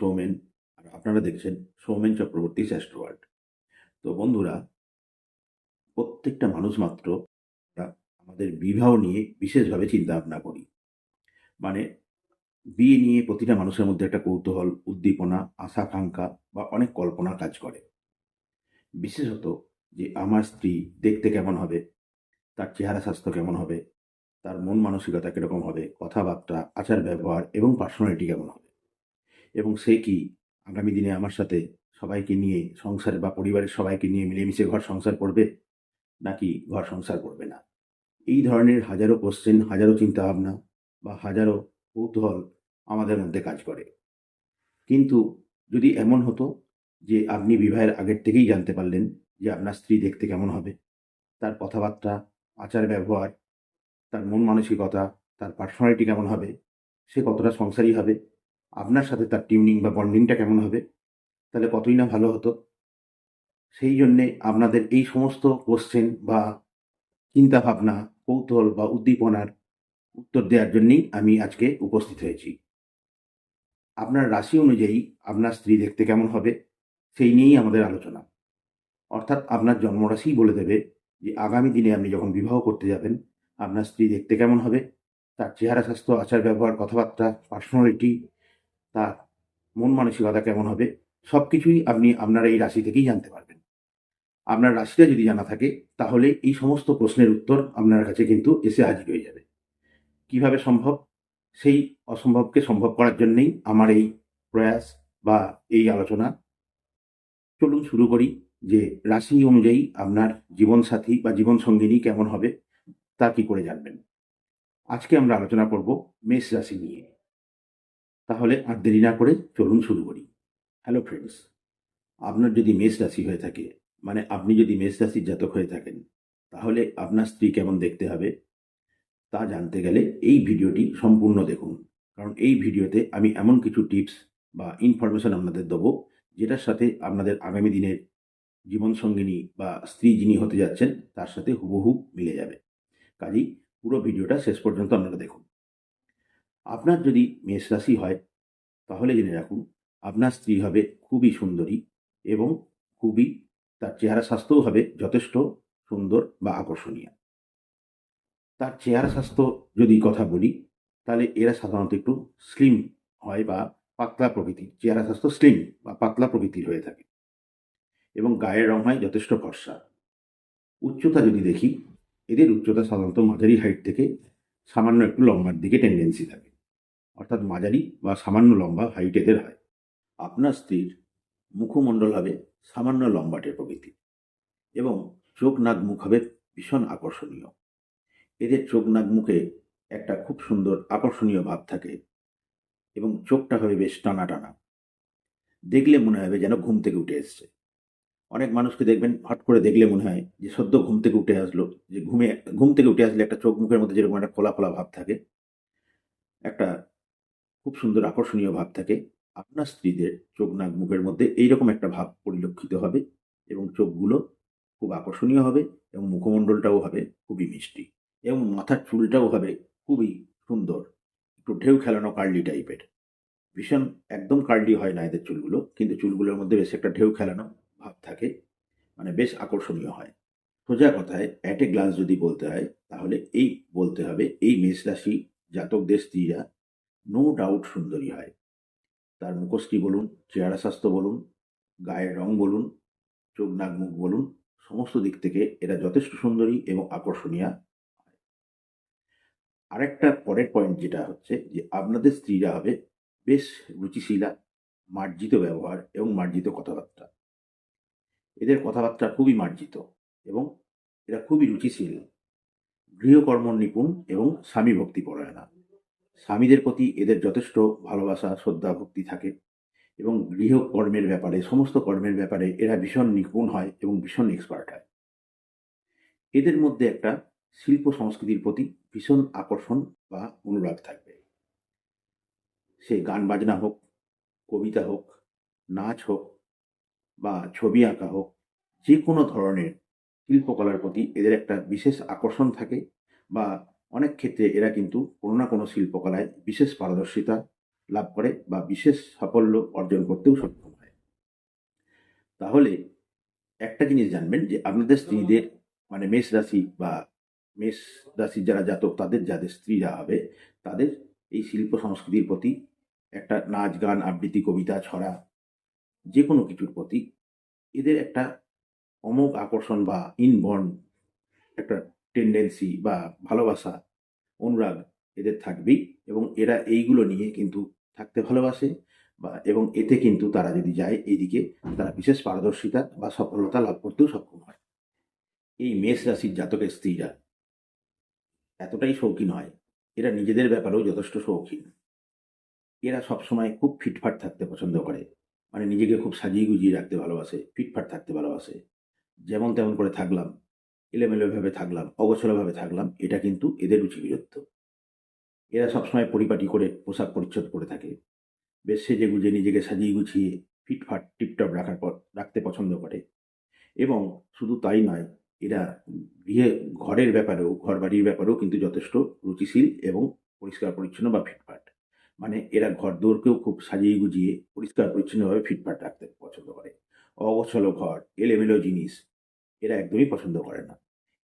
সৌমেন, আর আপনারা দেখছেন সৌমেন চক্রবর্তী ওয়ার্ল্ড তো বন্ধুরা, প্রত্যেকটা মানুষ মাত্র আমাদের বিবাহ নিয়ে বিশেষভাবে চিন্তা ভাবনা করি। মানে বিয়ে নিয়ে প্রতিটা মানুষের মধ্যে একটা কৌতূহল, উদ্দীপনা আশা আকাঙ্ক্ষা বা অনেক কল্পনা কাজ করে। বিশেষত যে আমার স্ত্রী দেখতে কেমন হবে, তার চেহারা স্বাস্থ্য কেমন হবে, তার মন মানসিকতা কীরকম হবে, কথাবার্তা আচার ব্যবহার এবং পার্সোনালিটি কেমন হবে। এবং সে কি আগামী দিনে আমার সাথে সবাইকে নিয়ে সংসার বা পরিবারের সবাইকে নিয়ে মিলেমিশে ঘর সংসার করবে? নাকি ঘর সংসার করবে না? এই ধরনের হাজারো কোশ্চেন হাজারো চিন্তাভাবনা বা হাজারো কৌতূহল আমাদের মধ্যে কাজ করে। কিন্তু যদি এমন হতো যে আপনি বিবাহের আগের থেকেই জানতে পারলেন যে আপনার স্ত্রী দেখতে কেমন হবে? তার কথাবার্তা, আচার ব্যবহার, তার মন মানসিকতা, তার পার্সোনালিটি কেমন হবে? সে কতটা সংসারী হবে? আপনার সাথে তার টিউনিং বা বন্ডিংটা কেমন হবে? তাহলে কতই না ভালো হতো? সেই জন্যে আপনাদের এই সমস্ত কোশ্চেন বা চিন্তা ভাবনা কৌতূহল বা উদ্দীপনার উত্তর দেওয়ার জন্যই আমি আজকে উপস্থিত হয়েছি। আপনার রাশি অনুযায়ী আপনার স্ত্রী দেখতে কেমন হবে? সেই নিয়েই আমাদের আলোচনা। অর্থাৎ আপনার জন্মরাশিই বলে দেবে যে আগামী দিনে আপনি যখন বিবাহ করতে যাবেন, আপনার স্ত্রী দেখতে কেমন হবে? তার চেহারা, স্বাস্থ্য আচার ব্যবহার কথাবার্তা পার্সোনালিটি তার মন মানসিকতা কেমন হবে, সব কিছুই আপনি আপনার এই রাশি থেকেই জানতে পারবেন। আপনার রাশিটা যদি জানা থাকে, তাহলে এই সমস্ত প্রশ্নের উত্তর আপনার কাছে কিন্তু এসে হাজির হয়ে যাবে। কীভাবে সম্ভব? সেই অসম্ভবকে সম্ভব করার জন্যেই আমার এই প্রয়াস বা এই আলোচনা। চলুন শুরু করি যে রাশি অনুযায়ী আপনার জীবনসাথী বা জীবনসঙ্গিনী কেমন হবে, তা কি করে জানবেন? আজকে আমরা আলোচনা করব মেষ রাশি নিয়ে। তাহলে আর দেরি না করে চলুন শুরু করি। হ্যালো ফ্রেন্ডস আপনার যদি মেষ রাশি হয়ে থাকে মানে আপনি যদি মেষ রাশির জাতক হয়ে থাকেন, তাহলে আপনার স্ত্রী কেমন দেখতে হবে? তা জানতে গেলে এই ভিডিওটি সম্পূর্ণ দেখুন। কারণ এই ভিডিওতে আমি এমন কিছু টিপস বা ইনফরমেশন আপনাদের দেবো, যেটার সাথে আপনাদের আগামী দিনের জীবনসঙ্গিনী বা স্ত্রী যিনি হতে যাচ্ছেন, তার সাথে হুবহু মিলে যাবে। কাজেই পুরো ভিডিওটা শেষ পর্যন্ত আপনারা দেখুন। আপনার যদি মেষ রাশি হয়, তাহলে জেনে রাখুন, আপনার স্ত্রী হবে খুবই সুন্দরী এবং খুবই তার চেহারা স্বাস্থ্যও হবে যথেষ্ট সুন্দর বা আকর্ষণীয়। তার চেহারা স্বাস্থ্য যদি কথা বলি, তাহলে এরা সাধারণত একটু স্লিম হয় বা পাতলা প্রকৃতির, চেহারা স্বাস্থ্য স্লিম বা পাতলা প্রকৃতির হয়ে থাকে এবং গায়ের রং হয় যথেষ্ট ফর্সা। উচ্চতা যদি দেখি, এদের উচ্চতা সাধারণত মাঝারি হাইট থেকে সামান্য একটু লম্বার দিকে টেন্ডেন্সি থাকে। অর্থাৎ মাঝারি বা সামান্য লম্বা হাইট এদের হয়। আপনার স্ত্রীর মুখমণ্ডল হবে সামান্য লম্বাটে প্রকৃতির এবং চোখ নাক মুখ হবে ভীষণ আকর্ষণীয়। এদের চোখ নাক মুখে একটা খুব সুন্দর আকর্ষণীয় ভাব থাকে এবং চোখটা হবে বেশ টানা টানা দেখলে মনে হবে যেন ঘুম থেকে উঠে এসছে। অনেক মানুষকে দেখবেন হট করে দেখলে মনে হয় যে সদ্য ঘুম থেকে উঠে আসলো, যে ঘুমে, ঘুম থেকে উঠে আসলে একটা চোখ মুখের মধ্যে যেরকম একটা খোলা খোলা ভাব থাকে, একটা খুব সুন্দর আকর্ষণীয় ভাব থাকে। আপনার স্ত্রীদের চোখ নাক মুখের মধ্যে এইরকম একটা ভাব পরিলক্ষিত হবে এবং চোখগুলো খুব আকর্ষণীয় হবে এবং মুখমণ্ডলটাও হবে খুবই মিষ্টি এবং মাথার চুলটাও হবে খুবই সুন্দর। একটু ঢেউ খেলানো কার্লি টাইপের। ভীষণ একদম কার্লি হয় না এদের চুলগুলো, কিন্তু চুলগুলোর মধ্যে বেশ একটা ঢেউ খেলানো ভাব থাকে মানে বেশ আকর্ষণীয় হয়। সোজা কথায় অ্যাট এ গ্লান্স যদি বলতে হয়, তাহলে এই বলতে হবে, এই মেষ রাশি জাতকদের স্ত্রীরা নো ডাউট সুন্দরী হয়। তার মুখশ্রী বলুন, চেহারা স্বাস্থ্য বলুন, গায়ের রং বলুন, চোখ নাক মুখ বলুন, সমস্ত দিক থেকে এরা যথেষ্ট সুন্দরী এবং আকর্ষণীয় আরেকটা পরের পয়েন্ট যেটা হচ্ছে যে আপনাদের স্ত্রীরা হবে বেশ রুচিশীলা, মার্জিত ব্যবহার এবং মার্জিত কথাবার্তা। এদের কথাবার্তা খুবই মার্জিত এবং এরা খুবই রুচিশীল। গৃহকর্ম নিপুণ এবং স্বামী ভক্তি পরায়ণা। স্বামীদের প্রতি এদের যথেষ্ট ভালোবাসা, শ্রদ্ধা, ভক্তি থাকে এবং গৃহকর্মের ব্যাপারে, সমস্ত কর্মের ব্যাপারে এরা ভীষণ নিপুণ হয় এবং ভীষণ এক্সপার্ট হয়। এদের মধ্যে একটা শিল্প সংস্কৃতির প্রতি ভীষণ আকর্ষণ বা অনুরাগ থাকবে। সে গান বাজনা হোক, কবিতা হোক, নাচ হোক বা ছবি আঁকা হোক যে কোনো ধরনের শিল্পকলার প্রতি এদের একটা বিশেষ আকর্ষণ থাকে বা অনেক ক্ষেত্রে এরা কিন্তু কোনো না কোনো শিল্পকলায় বিশেষ পারদর্শিতা লাভ করে বা বিশেষ সাফল্য অর্জন করতেও সক্ষম হয়। তাহলে একটা জিনিস জানবেন যে আপনাদের স্ত্রীদের মানে মেষ রাশি বা মেষ রাশির যারা জাতক, তাদের যাদের স্ত্রীরা হবে, তাদের এই শিল্প সংস্কৃতির প্রতি একটা নাচ গান, আবৃত্তি, কবিতা, ছড়া যে কোনো কিছুর প্রতি এদের একটা অমোঘ আকর্ষণ বা ইনবর্ন একটা টেন্ডেন্সি বা ভালোবাসা, অনুরাগ এদের থাকবেই এবং এরা এইগুলো নিয়ে কিন্তু থাকতে ভালোবাসে বা এবং এতে কিন্তু তারা যদি যায় এইদিকে তারা বিশেষ পারদর্শিতা বা সফলতা লাভ করতেও সক্ষম হয়। এই মেষ রাশির জাতকের স্ত্রীরা এতটাই শৌখিন হয়, এরা নিজেদের ব্যাপারেও যথেষ্ট শৌখিন। এরা সবসময় খুব ফিটফাট থাকতে পছন্দ করে মানে নিজেকে খুব সাজিয়ে গুজিয়ে রাখতে ভালোবাসে, ফিটফাট থাকতে ভালোবাসে। যেমন তেমন করে থাকলাম এলোমেলোভাবে থাকলাম, অগোছলভাবে থাকলাম, এটা কিন্তু এদের রুচি বিরুদ্ধ এরা সবসময় পরিপাটি করে পোশাক পরিচ্ছদ করে থাকে। বেশ সেজে গুজে নিজেকে সাজিয়ে গুছিয়ে ফিটফাট, টিপটপ রাখার পর, রাখতে পছন্দ করে। এবং শুধু তাই নয়, এরা গৃহে, ঘরের ব্যাপারেও ঘর বাড়ির ব্যাপারেও কিন্তু যথেষ্ট রুচিশীল এবং পরিষ্কার পরিচ্ছন্ন বা ফিটফাট। মানে এরা ঘর দৌড়কেও খুব সাজিয়ে গুজিয়ে পরিষ্কার পরিচ্ছন্নভাবে ফিটফাট রাখতে পছন্দ করে। অগোছালো ঘর, এলেমেলো জিনিস এরা একদমই পছন্দ করে না।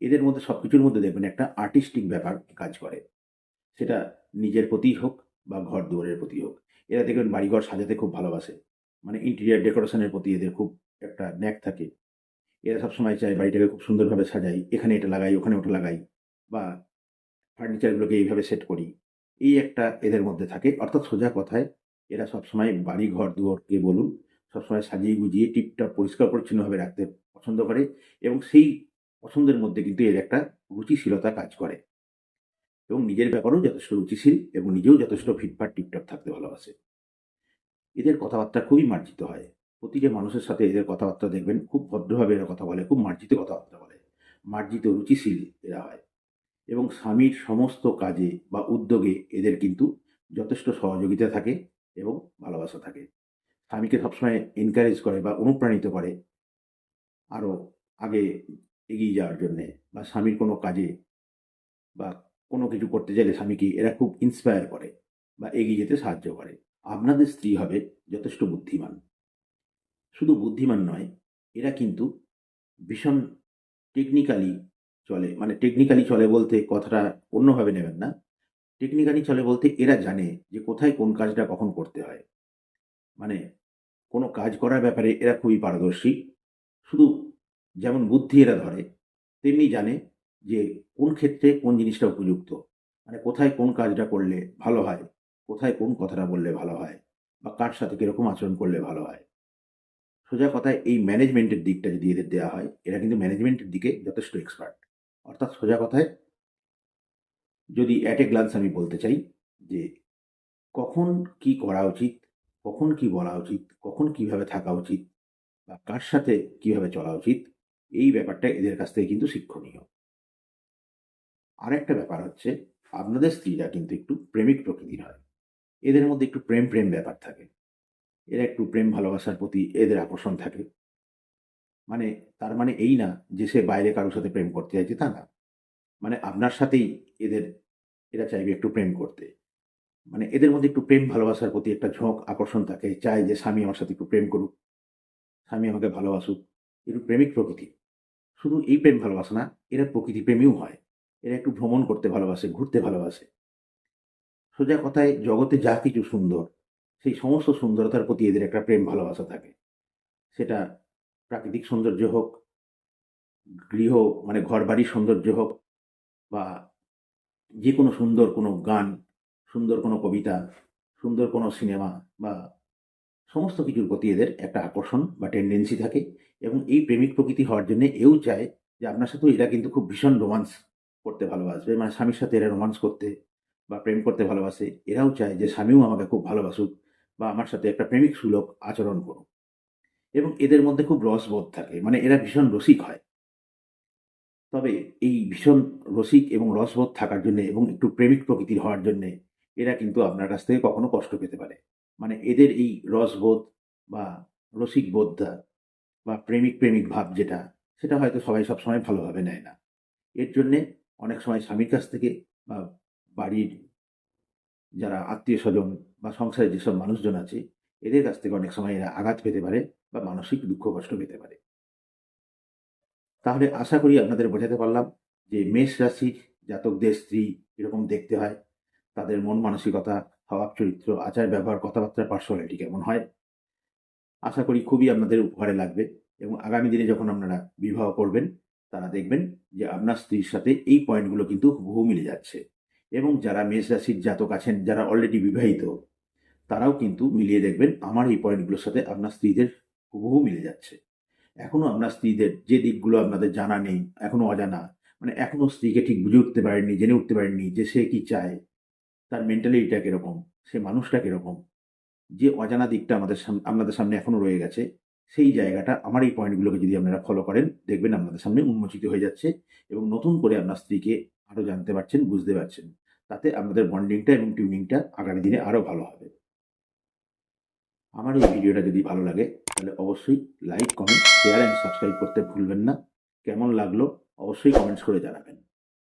এদের মধ্যে সব কিছুর মধ্যে দেখবেন একটা আর্টিস্টিক ব্যাপার কাজ করে। সেটা নিজের প্রতিই হোক বা ঘর দুয়ারের প্রতি হোক। এরা দেখবেন বাড়িঘর সাজাতে খুব ভালোবাসে। মানে ইন্টেরিয়ার ডেকোরেশনের প্রতি এদের খুব একটা ন্যাক থাকে। এরা সবসময় চায় বাড়িটাকে খুব সুন্দরভাবে সাজাই, এখানে এটা লাগাই, ওখানে ওটা লাগাই বা ফার্নিচারগুলোকে এইভাবে সেট করি। এই একটা এদের মধ্যে থাকে। অর্থাৎ সোজা কথায় এরা সবসময় বাড়ি ঘর দুয়ারকে বলুন সবসময় সাজিয়ে গুজিয়ে টিপটপ পরিষ্কার পরিচ্ছন্নভাবে রাখতে পছন্দ করে এবং সেই পছন্দের মধ্যে কিন্তু এর একটা রুচিশীলতা কাজ করে। এবং নিজের ব্যাপারেও যথেষ্ট রুচিশীল এবং নিজেও যথেষ্ট ফিটফাট, টিপটপ থাকতে ভালোবাসে। এদের কথাবার্তা খুবই মার্জিত হয়। প্রতিটা মানুষের সাথে এদের কথাবার্তা দেখবেন, খুব ভদ্রভাবে এরা কথা বলে, খুব মার্জিত কথাবার্তা বলে। মার্জিত, রুচিশীল এরা হয়। এবং স্বামীর সমস্ত কাজে বা উদ্যোগে এদের কিন্তু যথেষ্ট সহযোগিতা থাকে এবং ভালোবাসা থাকে। স্বামীকে সবসময় এনকারেজ করে বা অনুপ্রাণিত করে আরও আগে এগিয়ে যাওয়ার জন্যে বা স্বামীর কোনো কাজে বা কোনো কিছু করতে চাইলে স্বামীকে এরা খুব ইন্সপায়ার করে বা এগিয়ে যেতে সাহায্য করে। আপনাদের স্ত্রী হবে যথেষ্ট বুদ্ধিমান। শুধু বুদ্ধিমান নয়, এরা কিন্তু ভীষণ টেকনিক্যালি চলে মানে টেকনিক্যালি চলে বলতে কথাটা অন্যভাবে নেবেন না। টেকনিক্যালি চলে বলতে এরা জানে যে কোথায় কোন কাজটা কখন করতে হয়। মানে কোনো কাজ করার ব্যাপারে এরা খুবই পারদর্শী। শুধু যেমন বুদ্ধি এরা ধরে, তেমনি জানে যে কোন ক্ষেত্রে কোন জিনিসটা উপযুক্ত। মানে কোথায় কোন কাজটা করলে ভালো হয়, কোথায় কোন কথাটা বললে ভালো হয়, বা কার সাথে কীরকম আচরণ করলে ভালো হয়। সোজা কথায় এই ম্যানেজমেন্টের দিকটা যদি এদের দেওয়া হয়, এরা কিন্তু ম্যানেজমেন্টের দিকে যথেষ্ট এক্সপার্ট। অর্থাৎ সোজা কথায় যদি অ্যাট এ গ্লান্স আমি বলতে চাই যে কখন কি করা উচিত কখন কি বলা উচিত? কখন কীভাবে থাকা উচিত? বা কার সাথে কীভাবে চলা উচিত? এই ব্যাপারটা এদের কাছ থেকে কিন্তু শিক্ষণীয়। আর একটা ব্যাপার হচ্ছে, আপনাদের স্ত্রীরা কিন্তু একটু প্রেমিক প্রকৃতির হয়। এদের মধ্যে একটু প্রেম প্রেম ব্যাপার থাকে। এরা একটু প্রেম ভালোবাসার প্রতি এদের আকর্ষণ থাকে। মানে তার মানে এই না যে সে বাইরে কারোর সাথে প্রেম করতে চাইছে তা না। মানে আপনার সাথেই এদের, এরা চাইবে একটু প্রেম করতে। মানে এদের মধ্যে একটু প্রেম ভালোবাসার প্রতি একটা ঝোঁক, আকর্ষণ থাকে। চায় যে স্বামী আমার সাথে একটু প্রেম করুক। স্বামী আমাকে ভালোবাসুক। একটু প্রেমিক প্রকৃতি। শুধু এই প্রেম ভালোবাসা না, এরা প্রকৃতি প্রেমীও হয়। এরা একটু ভ্রমণ করতে ভালোবাসে, ঘুরতে ভালোবাসে। সোজা কথায়, জগতে যা কিছু সুন্দর, সেই সমস্ত সুন্দরতার প্রতি এদের একটা প্রেম ভালোবাসা থাকে। সেটা প্রাকৃতিক সৌন্দর্য হোক, গৃহ মানে ঘর বাড়ির সৌন্দর্য হোক, বা যে কোনো সুন্দর কোনো গান সুন্দর কোনো কবিতা, সুন্দর কোনো সিনেমা বা সমস্ত কিছুর প্রতি এদের একটা আকর্ষণ বা টেন্ডেন্সি থাকে এবং এই প্রেমিক প্রকৃতি হওয়ার জন্য এও চায় যে আপনার সাথেও এরা কিন্তু খুব ভীষণ রোমান্স করতে ভালোবাসবে মানে স্বামীর সাথে এরা রোমান্স করতে বা প্রেম করতে ভালোবাসে, এরাও চায় যে স্বামীও আমাকে খুব ভালোবাসুক বা আমার সাথে একটা প্রেমিক সুলভ আচরণ করুক। এবং এদের মধ্যে খুব রসবোধ থাকে মানে এরা ভীষণ রসিক হয়। তবে এই ভীষণ রসিক এবং রসবোধ থাকার জন্য এবং একটু প্রেমিক প্রকৃতির হওয়ার জন্যে এরা কিন্তু আপনার কাছ থেকে কখনো কষ্ট পেতে পারে। মানে এদের এই রসবোধ বা রসিক বোধটা বা প্রেমিক প্রেমিক ভাব যেটা, সেটা হয়তো সবাই সবসময় ভালোভাবে নেয় না। এর জন্যে অনেক সময় স্বামীর কাছ থেকে বা বাড়ির যারা আত্মীয় স্বজন বা সংসারে যেসব মানুষজন আছে, এদের কাছ থেকে অনেক সময় এরা আঘাত পেতে পারে বা মানসিক দুঃখ কষ্ট পেতে পারে। তাহলে আশা করি আপনাদের বোঝাতে পারলাম যে মেষ রাশির জাতকদের স্ত্রী এরকম দেখতে হয়। তাদের মন মানসিকতা, স্বভাব, চরিত্র, আচার, ব্যবহার কথাবার্তা পার্সোনালিটি কেমন হয়? আশা করি খুবই আপনাদের উপকারে লাগবে এবং আগামী দিনে যখন আপনারা বিবাহ করবেন, তারা দেখবেন যে আপনার স্ত্রীর সাথে এই পয়েন্টগুলো কিন্তু হুবহু মিলে যাচ্ছে এবং যারা মেষ রাশির জাতক আছেন, যারা অলরেডি বিবাহিত, তারাও কিন্তু মিলিয়ে দেখবেন আমার এই পয়েন্টগুলোর সাথে আপনার স্ত্রীদের হুবহু মিলে যাচ্ছে। এখনও আপনার স্ত্রীদের যে দিকগুলো আপনাদের জানা নেই এখনও অজানা মানে এখনও স্ত্রীকে ঠিক বুঝে উঠতে পারেননি, জেনে উঠতে পারেননি যে সে কি চায় তার মেন্টালিটিটা কীরকম, সে মানুষটা কীরকম, যে অজানা দিকটা আমাদের আপনাদের সামনে এখনও রয়ে গেছে, সেই জায়গাটা আমার এই পয়েন্টগুলোকে যদি আপনারা ফলো করেন, দেখবেন আপনাদের সামনে উন্মোচিত হয়ে যাচ্ছে এবং নতুন করে আপনার স্ত্রীকে আরও জানতে পারছেন, বুঝতে পারছেন। তাতে আপনাদের বন্ডিংটা এবং টিউনিংটা আগামী দিনে আরও ভালো হবে। আমার এই ভিডিওটা যদি ভালো লাগে, তাহলে অবশ্যই like comment share and subscribe করতে ভুলবেন না। কেমন লাগল, অবশ্যই কমেন্টস করে জানাবেন।